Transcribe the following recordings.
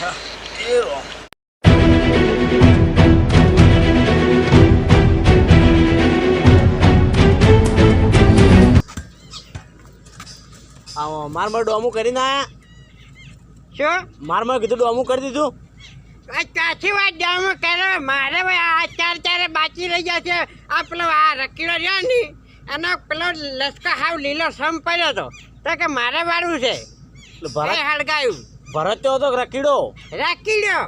Row આવો માર માર ડોમું કરીને આયા. શું? માર માર કીધું ડોમું કરી દીધું. કાચી વાત ડોમું કરે? મારે ભાઈ આ ચાર ચારે બાકી રહી ગયા છે. આ પેલો આ રકીડો રહ્યો ને એનો પેલો લશ્કર હાવ લીલો સમ પડ્યો હતો. તો કે મારે વાળું છે. ભરાય હળગાયું. ભરત તો હતો રકીડો રકીડો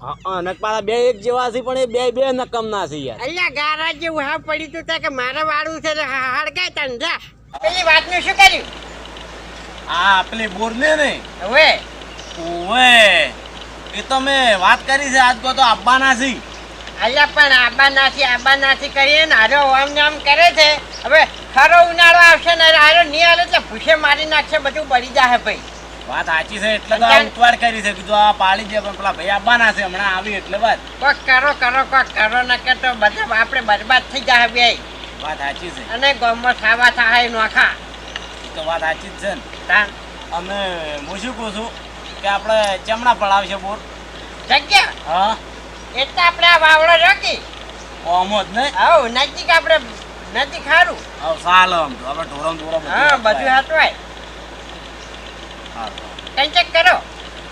હા અને પાછા બે એક જેવા છે પણ એ બે બે નકમ ના છે યાર. અલ્યા ગારા જેવું હાવ પડ્યું હતું કે મારા વાળું છે ને હ- હળગાય તને જા. પેલી વાતનું શું કર્યું? આ પેલી બોરને ને. હવે ઓવે. એ તો મેં વાત કરી છે આજ તો આપવાના છે અલ્યા પણ આબા નાથી આબા નાથી કરીએ ને હારો આમ ને આમ કરે છે. હવે ખરો ઉનાળો આવશે ને હારો નહીં આવે એટલે ભૂસે મારી નાખશે બધું બળી જાહે ભાઈ. વાત સાચી છે એટલે તો ઉતવાડ કરી છે કીધું આ પાડી દે પણ પેલા ભાઈ આવવાના છે હમણાં આવી એટલે વાત કોક કરો કરો કોક કરો ન કે તો બધા આપણે બરબાદ થઈ જાય બે. વાત સાચી છે. અને ગામમાં ખાવા થાય નોખા તો વાત સાચી જ છે ને. તાન. અને હું શું કહું છું કે આપણે ચમણા પડાવશે બોર? જગ્યા હા. એટલે આપણે આ વાવડો રોકી. ઓમો જ નહીં હા નજીક આપણે નજીક ખારું હવે સાલ આમ તો આપણે ઢોરમ ઢોરમ હા બધું હાથવાય કઈ ચેક કરો.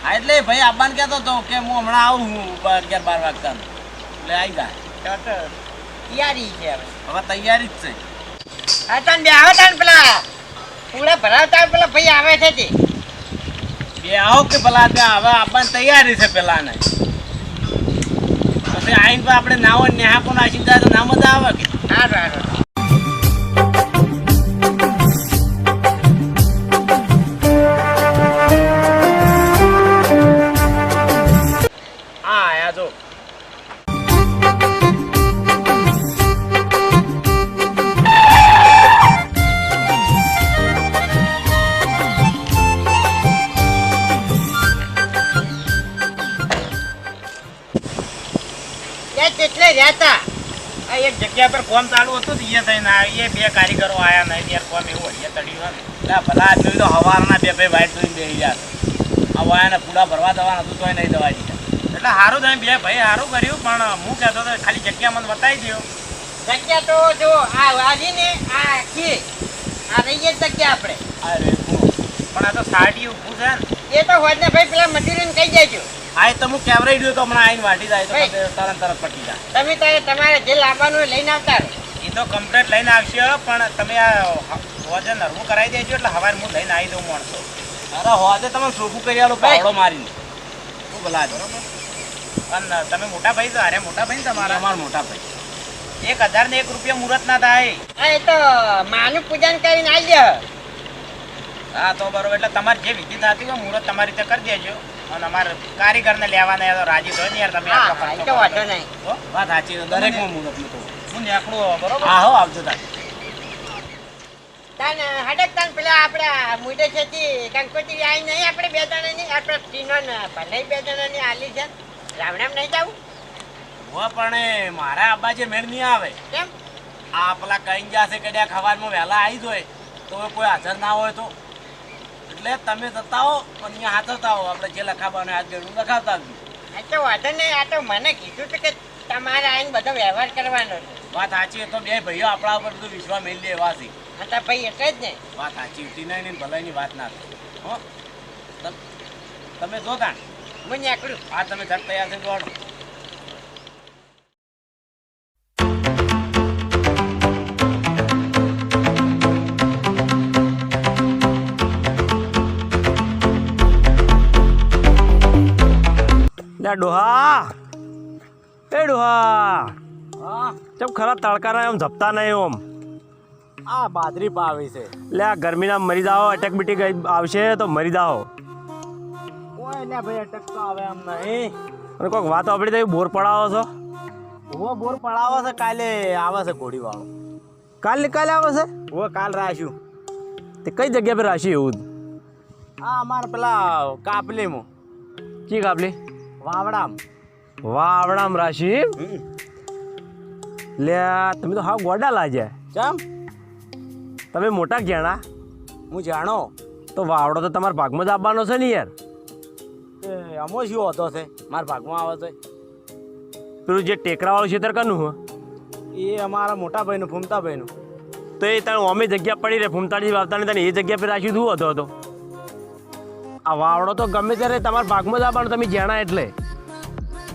હા એટલે ભાઈ આપવાને કહેતો હતો કે હું હમણાં આવું હું અગિયાર બાર વાગતા એટલે આવી જાય તૈયારી છે હવે. હવે તૈયારી જ છે. હા તને બે આવો તાન પેલા. પૂરા ભરાવતા પેલા ભાઈ આવે છે તે. બે આવો કે પેલા ત્યાં? હવે આપવાની તૈયારી છે પેલા ને પછી આઈને પણ આપણે નાવો નેહા પણ જાય તો ના મજા આવે કે? હારું હા જગ્યા પર કોમ ચાલુ હતું તો એ થઈને એ બે કારીગરો આવ્યા નહીં યાર કોમ એવું હોય તળ્યું હોય ભલા આદમી તો હવારના બે ભાઈ વાઈટ જોઈને બેસી ગયા. આ વાયાને પૂડા ભરવા દેવાના હતું તોય નહીં દવા દીધા એટલે સારું તમે બે ભાઈ સારું કર્યું પણ હું કહેતો હતો ખાલી જગ્યા મને બતાવી દો જગ્યા તો જો આ વાજી ને આ આખી. આ રહીએ જગ્યા આપણે. અરે પણ આ તો સાડી ઊભું છે ને. એ તો હોય ને ભાઈ પેલા મજૂરીને કહી દેજો. આ તો હું કેવરાઈ ગયો તો હમણાં આઈને વાટી જાય તો તરત તરત પટી જાય. તમે તો તમારે જે લાવવાનું લઈને આવતા એ તો કમ્પ્લેટ લઈને આવશે પણ તમે આ વજન હરવું કરાવી દેજો એટલે હવાર હું લઈને આવી દઉં માણસો. અરે હોજે તમે સોફું કરી આલો. પાવડો મારીને. શું ભલા બરોબર અને તમે મોટા ભાઈ તો અરે મોટા ભાઈ ને તમારા? અમારા મોટા ભાઈ. એક હજાર ને એક રૂપિયા મુહૂર્ત ના થાય. હા એ તો માનું પૂજન કરીને આવી હા તો બરોબર. એટલે તમારે જે વિધિ થતી હોય મુહૂર્ત તમારી રીતે કરી દેજો. અને અમારે કારીગરને લેવાના તો રાજી થયો ને યાર તમે આટલો ખર્ચો તો વાંધો નહીં. હો, વાત સાચી છે દરેકમાં મુહૂર્તનું તો. હું નેકડો બરોબર? હા હો આવજો તાર. તાન હડક તાન પેલા આપણે મુડે છે તે કંકોત્રી આવી નહીં આપણે બે જણાની આપણે તીનો ને ભલે બે જણાની આલી છે. રામ નહીં જાવું? હો પણ મારા આબા જે મેળ નહીં આવે. કેમ? આ પેલા કઈ જશે છે કડ્યા ખવારમાં વહેલા આવી જાય તો કોઈ હાજર ના હોય તો. એટલે તમે જતા હો પણ અહીંયા હાથવતા હો. આપણે જે લખાવવાનું હાથ ગેડું લખાવતા આવજો આ તો વાંધો નહીં આ તો મને કીધું હતું કે તમારે આવીને બધો વ્યવહાર કરવાનો છે. વાત સાચી તો બે ભાઈઓ આપણા ઉપર બધું વિશ્વાસ મેળવી લે એવા છે. હા તો ભાઈ એટલે જ ને. વાત સાચી નહીં ની ભલાઈની વાત ના થાય. હો? તમે જો તાણ. હું નીકળું. હા તમે ઘર તૈયાર થઈ દોડો. લે ડોહા? એ ડોહા. હા? ચમ ખરા તડકાના એમ ઝપતા નહીં ઓમ? આ બાદરી પાવી છે. લે આ ગરમીના મરી જાઓ અટેક બીટી ગઈ આવશે તો મરી જાઓ ઓય લે ભાઈ અટક તો આવે એમ નહીં. અને કોઈક વાત આપણી તો બોર પડાવો છો? હો બોર પડાવો છે કાલે આવે છે ઘોડી વાળો કાલ કાલે આવે છે? હો કાલ રાશું. તે કઈ જગ્યા પર રાશી એવું? આ અમારે પેલા કાપલીમાં. કી કાપલી? વાવડામ. વાવડામ રાશિ. લે તમે તો હા ગોડા લાજે ચમ? તમે મોટા ઘેણા હું જાણો. તો વાવડો તો તમારા ભાગમાં જ આવવાનો છે ને યાર. એ એમાં શું હોતો છે. મારા ભાગમાં આવે તો પેલું જે ટેકરાવાળું ખેતર કરનું હો? એ અમારા મોટા ભાઈનું ફૂમતા ભાઈનું. તો એ તારું અમે જગ્યા પડી રહે ફૂમતાળી વાવતાની તને એ જગ્યા પર રાખ્યું તું હતો હતો. આ વાવડો તો ગમે ત્યારે તમારા ભાગમાં જ આવવાનો તમે જેણા એટલે.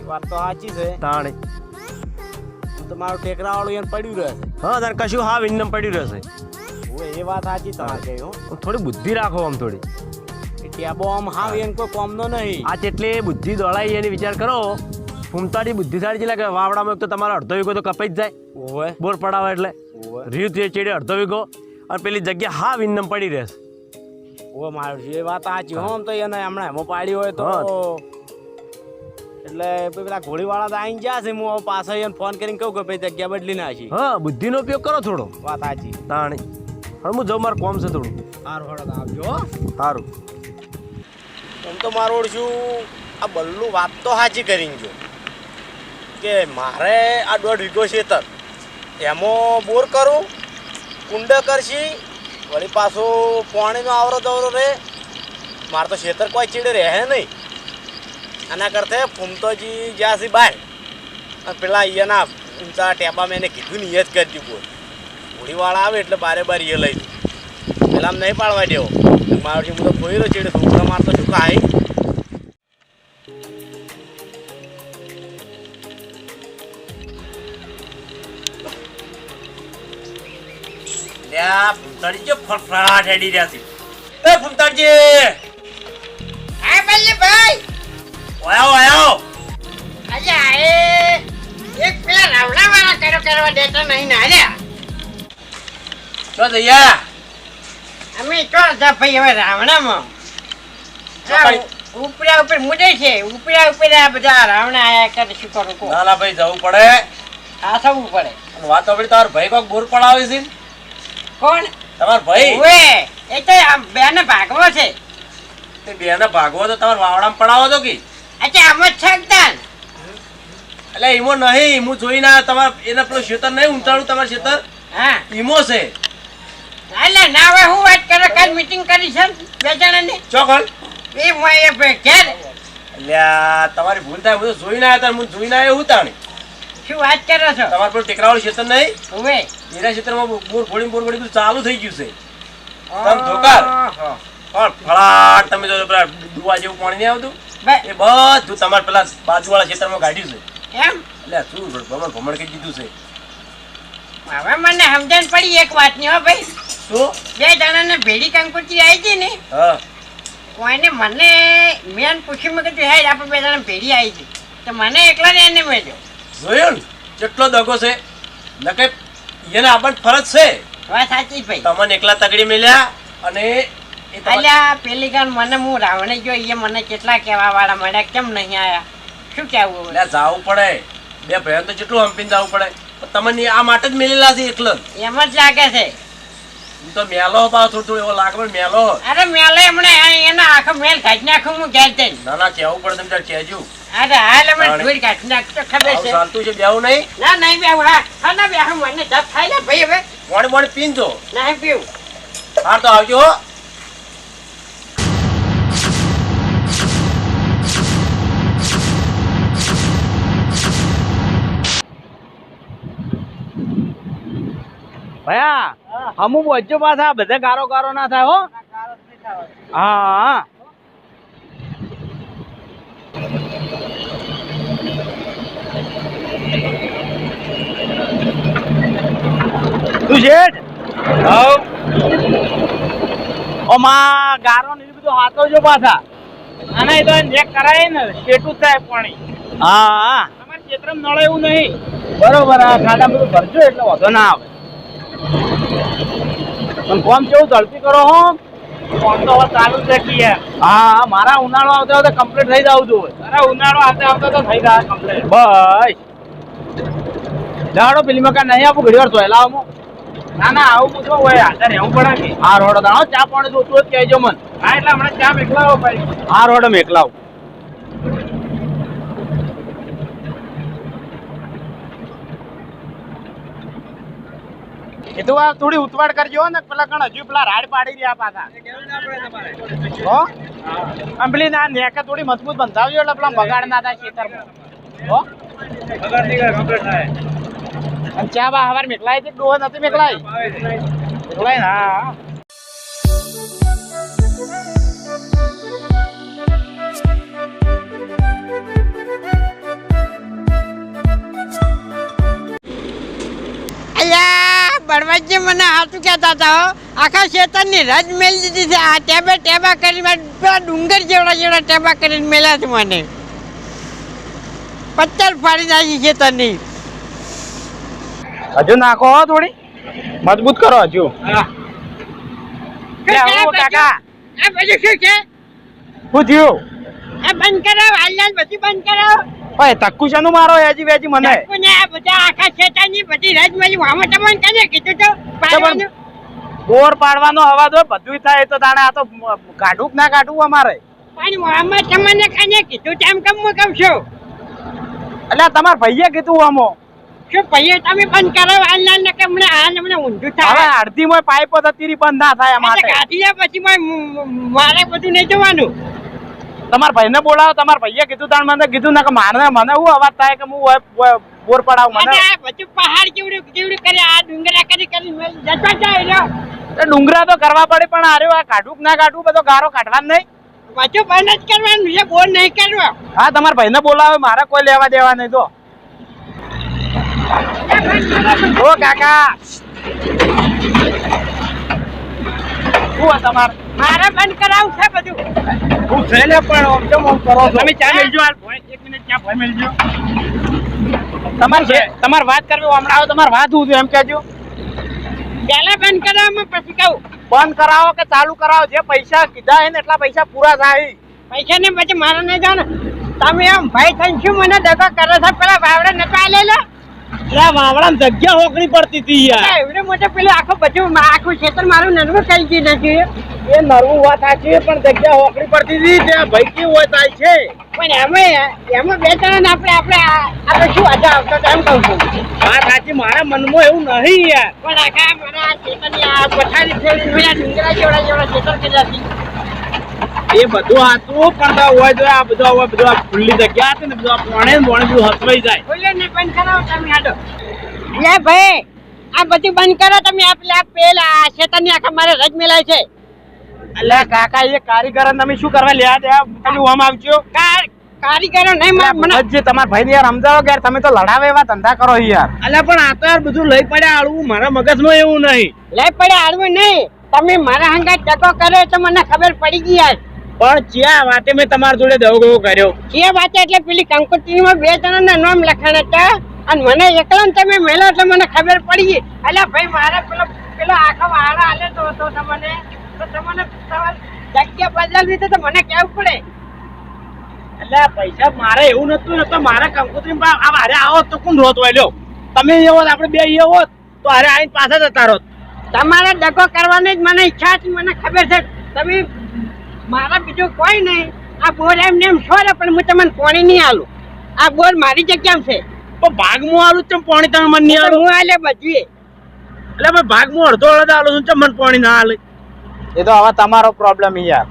વાત તો સાચી છે. તાણે. તો મારું ટેકરાવાળું એને પડ્યું રહેશે હા તારે કશું હા વિનમ પડ્યું રહેશે એ વાત સાચી તમારે કહ્યું હો. થોડી બુદ્ધિ રાખો આમ થોડી. ટેબો આમ હાવ એને કોઈ કોમનો નહીં. આ જેટલી બુદ્ધિ દોડાઈ એની વિચાર કરો. ફૂમતાડી બુદ્ધિશાળી છે કે વાવડામાં એક તો તમારો અડધો વીઘો તો કપાઈ જ જાય. બોર પડાવે એટલે. રીત ચેડે અડધો વીઘો. અને પેલી જગ્યા હા વિન્નમ પડી રહેશે મારું છે એ વાત સાચી હોમ તો એને હમણાં એમાં પાડી હોય તો. એટલે પેલા ઘોડીવાળા તો આઈને જ્યાં છે હું પાછા એને ફોન કરીને કહું કે ભાઈ જગ્યા બદલી નાખી. હા બુદ્ધિનો ઉપયોગ કરો થોડો. વાત સાચી. તાણી. હવે હું જાઉં મારું કોમ છે થોડું. સારું હળદ આવજો. સારું એમ તો મારું ઓળશું આ બલ્લુ વાત તો સાચી કરીને જો. કે મારે આ દોઢ વીઘો ખેતર. એમાં બોર કરું કુંડ કરશી વળી પાછું પાણીનો આવરો દવરો રે. મારે તો ખેતર કોઈ ચીડે રહે નહીં. આના કરતે ફૂમતોજી જ્યાં સી અને પેલા અહીંયાના ઊંચા ટેબા મેં એને કીધું ને એ જ કરી દીધું હોળીવાળા આવે એટલે બારે બાર એ લઈ દઉં પેલા આમ નહીં પાડવા દેવો. મારું હું તો ખોઈ રહ્યો ચીડે છોકરા મારતો શું કાંઈ લ્યા જે ફફડાટ હેડી રહ્યા છે. એ ફૂમતાળજી હા બલ્લીભાઈ ઓયો ઓયો અલ્યા એ એક પેલા રાવડા વાળા કરો કરવા દેતા નહીં ના રે તો દયા અમે તો હતા ભાઈ હવે રાવણામાં. આ ઉપરા ઉપર મુડે છે ઉપરા ઉપર આ બધા રાવણા આયા કરે શું કરું કો ના ના ભાઈ જવું પડે. આ થવું પડે. અને વાત આપણી તાર ભાઈ કોક બોર પડાવે છે? કોણ? તમારો ભાઈ? ઓએ એ તો આમ બેને ભાગવો છે. તે બેને ભાગવો તો તમારે વાવડામાં પડાવો તો કે? અચ્છા આમ જ છકતાન ને. એટલે ઈમો નહીં હું જોઈ ના તમારે એને પેલું શેતર નહીં ઊંચાણું તમાર શેતર? હા. ઈમો છે. એટલે ના હવે હું વાત કરે કાલ મીટિંગ કરી છે ને બે જણાની? ચોકલ એ હું એ ઘેર અલ્યા તમારી ભૂલ થાય હું તો જોઈને આવ્યો તાર હું જોઈને આવ્યો હું તાણી? શું વાત કરો છો? તમારે પણ ટેકરાવાળું ક્ષેત્ર નહીં. હવે એના ક્ષેત્રમાં બોર ફોડી બોર ફોડી બધું ચાલુ થઈ ગયું છે. તમ ધોકાર. પણ ફળાટ તમે જો પેલા ડુવા જેવું પાણી નહીં આવતું. એ બધું તમારે પેલા બાજુવાળા ક્ષેત્રમાં કાઢ્યું છે. એમ? એટલે શું ભમણ ભમણ કઈ દીધું છે. હવે મને સમજણ પડી એક વાતની હો ભાઈ. શું? બે જણાને ભેડી કંકુચી આવી હતી ને હા. કોઈને મને મેં પૂછ્યું મેં કીધું હે આપણે બે જણા ભેડી આવી હતી તો મને એકલા ને એને મેળ્યો. જોયું ને કેટલો દગો છે? નકે એને આપણને ફરજ છે? વાત સાચી ભાઈ. તમને એકલા તગડી મળ્યા અને અલ્યા પેલી ગાન મને હું રાવણે જો એ મને કેટલા કહેવા વાળા મળ્યા કેમ નહીં આયા? શું કહેવું એટલે જાવું પડે. બે ભાઈ તો કેટલું હંપીને જવું પડે. તમને આ માટે જ મેલેલા છે એકલો. એમ જ લાગે છે. હું તો મેલો પાવ થોડું થોડું એવો લાગે પણ મેલો. અરે મેલે એમણે એના આખો મેલ કાઢી નાખું હું ઘેર જઈને. ના ના કહેવું પડે તમે ત્યાં કહેજો. અરે હાલ અમે તાણે. કાઢી નાખ ખબર છે. ચાલતું છે બેવું નહીં? ના નહીં બે હા. હા ના બે મને જપ થાય ને ભાઈ હવે. મોડી મોડી પીનજો નહીં પીવું હાર તો આવજો ભયા હમુ વચ્ચે પાછા બધા ગારો ગારો ના થાય હો. હા હા. તું શેઠ હવ. ઓમાં ગારો ને એ બધું હાથો જો પાછા. આના તો ચેક કરાય ને જ થાય પાણી. હા હા. તમારે ક્ષેત્રમાં નળે એવું નહીં. બરોબર આ ખાડા બધું ભરજો એટલે વાંધો ના આવે. પણ કોમ કેવું ઝડપી કરો હો? કોમ તો હવે ચાલુ છે કે હા મારા ઉનાળો આવતો આવતો કમ્પ્લીટ થઈ જવું જોઈએ. અરે ઉનાળો આવતો આવતો તો થઈ જાય કમ્પ્લીટ બસ. જાડો પેલી મકાન નહીં આપું ઘડી વાર તો લાવો ના ના આવું પૂછવા હોય હાજર રહેવું પડે કે? આ રોડ દાણો ચા પાણી જોતું હોય તો કહેજો મન. હા એટલે હમણાં ચા મેકલાવો ભાઈ આ રોડ થોડી ઉતવાડ કરજો ને પેલા કણ હજુ પેલા રાડ પાડી રહ્યા પાછા. હો? પેલી ના નેકે થોડી મજબૂત બંધાવજો એટલે પેલા બગાડ ના થાય ખેતરમાં. હો? અને ચા બા હવાર મેકલાય તે ડોહ નથી મેકલાય મેકલાય ના મને હાથું કહેતા હતા આખા શેતરની રજ મેલી દીધી છે. આ ટેબે ટેબા કરીને ડુંગર જેવડા જેવડા ટેબા કરીને મેલ્યા છે મને. પત્તર ફાડી નાખી ખેતરની હજુ નાખો થોડી. મજબૂત કરો હજુ. કાકા. આ બધું શું છે? શું થયું. આ બંધ કરાવો હાલના બધી બંધ કરાવો. ઓય તક્કુ શાનું મારો હેજી વેજી મને? ને આ બધા આખા ખેતરની બધી રજ મેલી આમાં તમને કને કીધું તો? પાડવાનું? બોર પાડવાનો અવાજ હોય બધું થાય તો તાણે આ તો કાઢું ના કાઢું અમારે? પણ આમાં તમને કને કીધું? તેમ કેમ હું કહું છું? એટલે તમાર ભાઈએ કીધું આમો. શું ભાઈ તમે બંધ કરો હાલના ને કે મને આ મને ઊંધું હવે અડધી મોય પાઇપો તો તીરી બંધ ના થાય માટે. ગાંધીયા પછી મારે મ- મ- મારે બધું નહીં જોવાનું. તમારા ભાઈને બોલાવો તમારા ભાઈએ કીધું તાણ મને કીધું ના કે મારે મને અવાજ થાય કે હું ઓય- ઓય બોર પડાવું મને? બધું પહાડ જેવડું કરે આ ડુંગરા કરી કરી જતો જાય રહ્યો. ડુંગરા તો કરવા પડે પણ આરે આ કાઢું ના કાઢું બધો ગારો કાઢવા નહીં. બધું બંધ જ કરવાનું છે બોર નહીં કરવો. હા તમારા ભાઈને બોલાવે મારે કોઈ લેવા દેવા નહીં તો ઓ કાકા. શું તમાર? મારે બંધ કરાવું છે બધું. હું છે ને પણ ઓમ કેમ ઓમ કરો તમે ચા મેલજો હાલ. એક મિનિટ ચા ભાઈ મેલજો. તમારે છે? તમારે વાત કરવી હમણાં આવો તમારે વાત હું એમ કહેજો. પહેલા બંધ કરાવવામાં પછી કહું. બંધ કરાવો કે ચાલુ કરાવો? જે પૈસા કીધા હે ને એટલા પૈસા પૂરા થાય. પૈસા ને પછી મારા નહીં જાણ. તમે એમ ભાઈ થઈને શું મને દગો કરે છે? પેલા ભાવડે નતો આલેલો? એટલે વાવડા જગ્યા હોકડી પડતી હતી એવડે મોટે પેલું આખો બધું આખું ક્ષેત્ર મારું નરવું કરી ગયું નથી. એ નરવું વાત સાચી પણ જગ્યા હોકડી પડતી હતી ત્યાં ભાઈ કેવું હોય થાય છે. પણ એમાં એમાં બે ત્રણ આપણે આપણે આપણે શું આજે આવતો એમ કહું છું. વાત સાચી મારા મનમાં એવું નહીં યાર. પણ આખા મારા આ પથારી ફેરવી ડુંગરા જેવડા જેવડા ખેતર કર્યા છે. એ બધું હાથું પણ હોય તો આ બધું હવે બધું આ ખુલ્લી જગ્યા હતી ને બધું આ પોણે પોણે બધું હસવાઈ જાય. બોલે ને બંધ કરાવો તમે હાડો લે ભાઈ આ બધું બંધ કરો તમે આ પેલા પેલા આ ની આખા મારે રજ મેલાય છે. એટલે કાકા એ કારીગર તમે શું કરવા લ્યા ત્યાં તમે ઓમ આવજો કાર કારીગરો નહીં મને મને જે તમારા ભાઈ યાર સમજાવો કે યાર તમે તો લડાવે એવા ધંધા કરો યાર. એટલે પણ આ તો યાર બધું લઈ પડ્યા આળવું મારા મગજમાં એવું નહીં. લઈ પડે આળવું નહીં. તમે મારા હંગા ટકો કર્યો તો મને ખબર પડી ગઈ યાર. પણ જ્યાં વાતે મેં તમારા જોડે દવગો કર્યો. જે વાતે એટલે પેલી કંકોત્રીમાં બે જણાના નામ લખાણ હતા. અને મને એકલા તમે મેલો એટલે મને ખબર પડી. ગઈ અલ્યા ભાઈ મારે પેલો પેલો આખો વાળો હાલે તો હતો તમને. તો તમને જગ્યા બદલવી તો તો મને કેવું પડે? એટલે પૈસા મારે એવું નતું ને તો મારે કંકોત્રી આ હારે આવો તો કોણ રોત વાલ્યો લ્યો તમે એ હોત આપણે બે એ હોત તો હારે આઈને પાછા જતા રોત તમારે ડગો કરવાની જ મને ઈચ્છા હતી મને ખબર છે. તમે મારા બીજું કોઈ નહીં. આ બોર એમ નેમ છોડે પણ હું તમને પોણી નહીં આલું. આ બોર મારી જગ્યામાં છે. પણ ભાગમાં આલું ચમ પોણી તમે મને નહીં આલું? હું આલે બધી એટલે ભાઈ ભાગમાં અડધો અડધો આલું છું ચમ મને પાણી ના આલે? એ તો હવે તમારો પ્રોબ્લેમ યાર.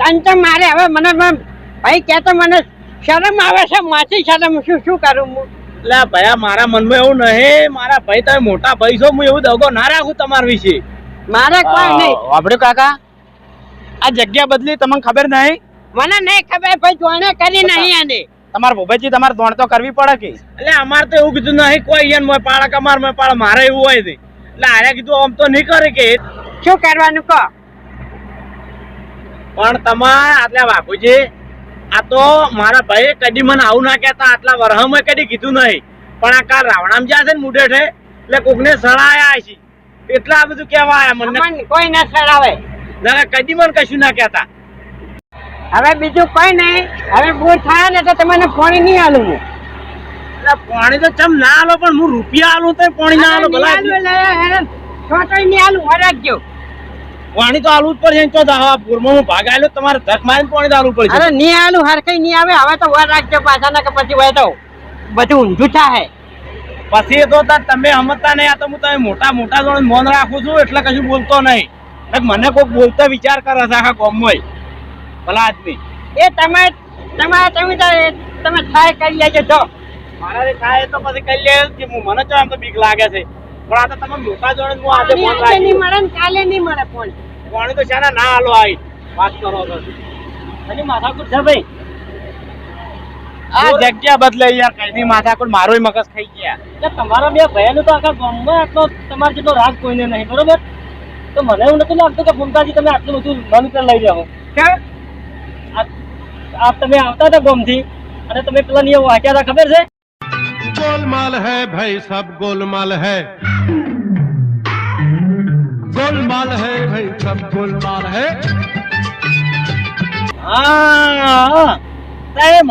તન તો મારે હવે મને ભાઈ કે તો મને શરમ આવે છે માથી શરમ. શું શું કરું હું? એટલે ભાઈ મારા મનમાં એવું નહીં. મારા ભાઈ તમે મોટા ભાઈ છો હું એવું દગો ના રાખું તમારા વિશે. મારે કોઈ નહીં. આપણે કાકા? આ જગ્યા બદલી તમને ખબર નહીં? મને નહીં ખબર ભાઈ જોણે કરી નહીં આને. તમારા ભૂપેજી તમારે દોણ તો કરવી પડે કે? એટલે અમાર તો એવું કીધું નહીં કોઈ ઈયન મોય પાળા કમાર મોય પાળા મારે એવું હોય છે. એટલે આરે કીધું આમ તો નહીં કરે કે. શું કરવાનું કહો? પણ તમાર આટલા બાપુજી આ તો મારા ભાઈ કદી મને આવું ના કહેતા આટલા વરહમાં કદી કીધું નહીં. પણ આ કાલ રાવણામ જ્યાં છે ને મુઢેઠે એટલે કોકને સળાયા છે. એટલા બધું કહેવાય આયા મને કોઈ ના સડાવે ના કદી મને કશું ના કહેતા. હવે બીજું કઈ નહીં. હવે બોર થાય ને તો તમને પાણી નહીં આલું હું. પાણી તો ચમ ના આલો પણ હું રૂપિયા આલું તો પાણી ના આલો ભલા. છોટો નહીં આલું વરાગજો પાણી તો આલવું જ પડશે તો પૂરમાં હું ભાગ આલ્યો તમારે ધક મારીને પાણી તો આલવું પડશે. અરે નહીં આલું હરખઈ નહીં આવે. હવે તો વાર રાખજો પાછા ના કે પછી વહેતો તો બધું ઊંધું થાય પછી તો તમે સમજતા નહીં આ તો હું તમે મોટા મોટા જોડે મોન રાખું છું એટલે કશું બોલતો નહીં. મને કોઈ બોલતા વિચાર કરે છે આખા ગામમાં. ભલા આદમી. એ તમે તમે તમે તમે થાય કરી લેજો જો. મારા થાય તો પછી કઈ લે કે હું મને તો આમ તો બીક લાગે છે. પણ આ તો તમે મોટા જોડે હું આજે ફોન આજે નહીં મળે ને કાલે નહીં મળે ફોન પાણી તો શાના ના હાલો આવી વાત કરો છો અને માથાકૂટ છે ભાઈ. આ જગ્યા બદલે યાર કઈ નહીં માથાકૂટ મારોય મગજ ખાઈ ગયા. તમારા બે ભયાનું તો આખા ગામમાં આટલો તમારે જેટલો રાગ કોઈને નહીં બરોબર? તો મને એવું નથી લાગતું કે ભૂમકાજી તમે આટલું બધું બંધ લઈ જાઓ. કેમ? તમે આવતા હતા ગોમથી અને તમે પેલા નિયમ વાંચ્યા હતા ખબર છે? ગોલમાલ હે ભાઈ સબ ગોલમાલ હે. ગોલમાલ હે ભાઈ સબ ગોલમાલ હે.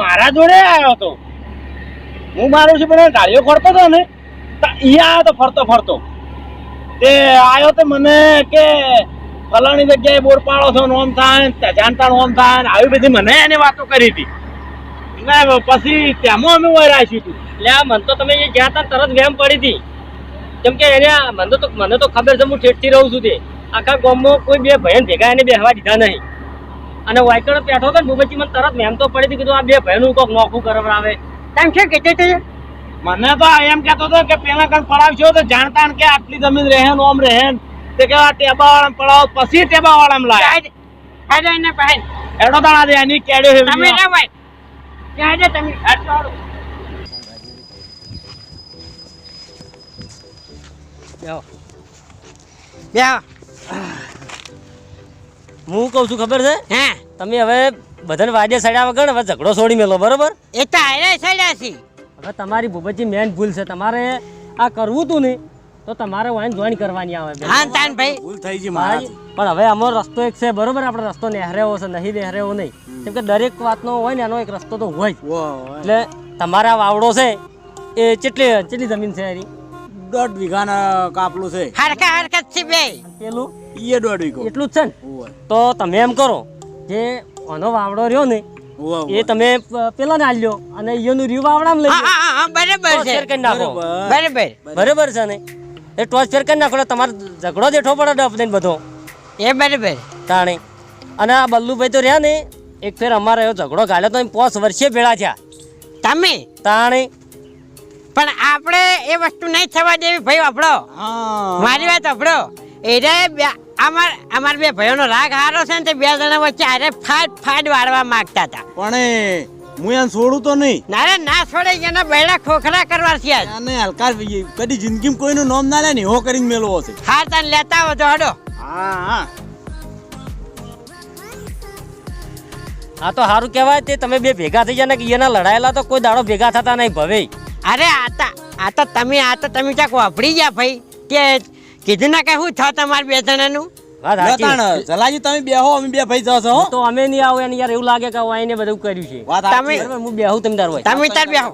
મારા જોડે આવ્યો હતો હું મારું છું પણ ગાડીઓ ફરતો હતો ને ફરતો ફરતો. તે આવ્યો તો મને કે ફલાણી જગ્યાએ બોર પાડો છો નોમ થાય જાણતા નોમ થાય ને આવી બધી મને એની વાતો કરી હતી. ને પછી તેમાં અમે વહેરાય હતું એટલે આ મન તો તમે એ ગયા હતા તરત વેમ પડી હતી. કેમ કે એને મને તો મને તો ખબર છે હું ઠેઠથી રહું છું તે. આખા ગામમાં કોઈ બે ભયન ભેગા એને બેહવા દીધા નહીં. અને વાયકડ પેઠો હતો ને ભૂપતજી મને તરત મેમ તો પડી હતી કીધું આ બે ભયનું કોક નોખું કરાવડાવે. આવે શું કે તું મને તો એમ કહેતો હતો કે પેલા કણ પડાવશો તો જાણતા કે આટલી જમીન રહે ઓમ રહે તે કે આ ટેબા વાળા પડાવો પછી ટેબા વાળા લાય હેડો એને પાસે એડો દાણા દે એની કેડ્યો છે તમે ના ભાઈ. ત્યાં હેડો તમે. બેહો. બેહો. હું કહું છું ખબર છે? હા? તમે હવે બધાને વાદ્ય સડ્યા વગર હવે ઝઘડો છોડી મેલો બરોબર? એ તો હારે સડ્યા છે હવે તમારી ભૂપતજી મેન ભૂલ છે. તમારે આ કરવું તું નહીં તો તમારે વાઈન જોઈન કરવાની આવે હા તાન ભાઈ. ભૂલ થઈ ગઈ ભાઈ, પણ હવે અમારો રસ્તો એક છે બરોબર? આપણે રસ્તો નેહરેવો છે નહીં નેહરેવો નહીં. કેમ કે દરેક વાતનો હોય ને એનો એક રસ્તો તો હોય એટલે તમારા વાવડો છે એ કેટલી કેટલી જમીન છે એની? દોઢ વીઘાના કાપલું છે. હરખા હરકત છે બે. પેલું? એ દોઢ વીઘો. એટલું જ છે ને? તો તમે એમ કરો જે આનો વાવડો રહ્યો ને એ તમે પેલા ને આલ્યો અને એનું રહ્યું આવડામ લઈ બરાબર છે. ફેર કરી નાખો. બરાબર. બરોબર. છે ને? એ ટોચ ફેર કરી નાખો તમારે ઝઘડો જેઠો પડે ડફ દઈને બધો. એ બરાબર. તાણે. અને આ બલ્લુભાઈ તો રહ્યા ને એક ફેર અમારે એવો ઝઘડો ગાળ્યો તો પોસ વર્ષે ભેળા થયા. તમે? તાણે. પણ આપણે એ વસ્તુ નહીં થવા દેવી ભાઈ આપણો. મારી વાત આપણો બે- અમાર અમાર બે ભાઈઓનો રાગ હારો છે ને તે બે જણા વચ્ચે આરે ફાટ ફાટ વાળવા માંગતા હતા. પણ હું એને છોડું તો નહીં. ના રે ના છોડે એના બૈડા ખોખરા કરવા છે આજ. અને હલકાર કદી જિંદગીમાં કોઈનું નામ ના લે ને હો કરીને મેળવો છે. હા તને લેતા આવો તો હડો. હા હા. આ તો સારું કહેવાય તે તમે બે ભેગા થઈ ગયા ને કે એના લડાયેલા તો કોઈ દાડો ભેગા થતા નહીં ભવે અરે આતા આ તો તમે આ તો તમે ક્યાંક વાપરી ગયા ભાઈ. કે કીધું ના કે શું થા તમાર બે જણાનું. જલાજી તમે બેહો અમે બે ભાઈ જશો હો. તો અમે નહીં આવો એને યાર એવું લાગે કે બધું કર્યું છે. તમે હું બેહું તમે તમે તાર બેહો.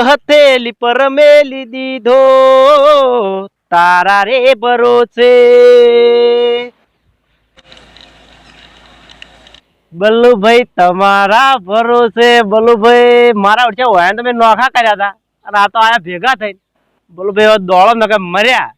હથેલી પર મેલી દીધો. તારા રે ભરોસે. બલ્લુભાઈ તમારા ભરોસે. બલ્લુભાઈ મારા ઓછા હોય તમે નોખા કર્યા હતા. અને આ તો આયા ભેગા થઈ બલ્લુભાઈ દોડો ને કે મર્યા.